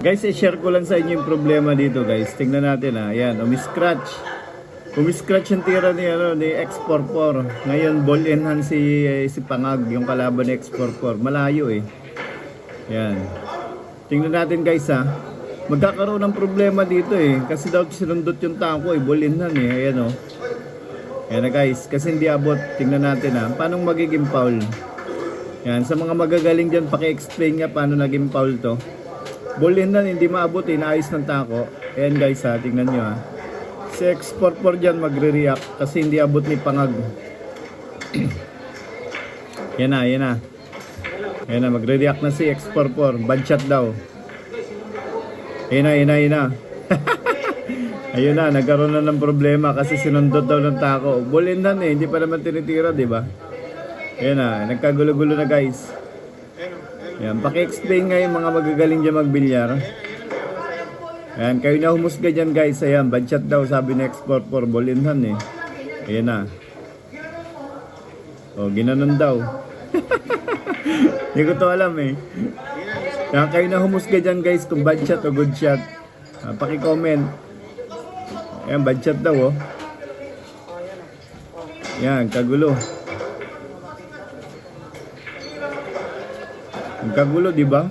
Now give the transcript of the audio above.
Guys, i-share ko lang sa inyo yung problema dito guys. Tingnan natin ha. Ayan, umi-scratch. Umi-scratch yung tira ni, ano, ni X44. Ngayon, ball in hand si, eh, si Pangag, yung kalaban ni X44. Malayo eh. Ayan. Tingnan natin guys ha. Magkakaroon ng problema dito eh. Kasi daw sinundot yung tanko eh. Ball in hand eh. Ayan o. Ayan na guys. Kasi hindi abot. Tingnan natin ha. Paano magiging foul? Yan, sa mga magagaling dyan, paki-explain nga paano naging foul to. Ball in hand, hindi maabot, inaayos ng tako. Ayan guys ha, tingnan nyo ha. Si X44 dyan magre-react kasi hindi abot ni Pangag. yan na, yan na. Yan na, magre-react na si X44. Bad daw. Yan na, yan na, yan na. Ayun na, nagkaroon na ng problema kasi sinundot daw ng tako. Ball in hand eh, hindi pa naman tinitira, di ba? Yan na, nagkagulo-gulo na guys. Yan, paki-explain nga yung mga magagaling dyan magbilyar. Yan, kayo na humusga dyan guys. Ayan, shot daw sabi X44, ball in hand eh. Ayan na. O, ginanon daw. Hindi ko to alam eh. Yan, kayo na humusga dyan guys kung bad shot o good shot. Ah, paki-comment. Ayan, bad shot daw oh. Yan, kagulo. Ang kagulo, di ba?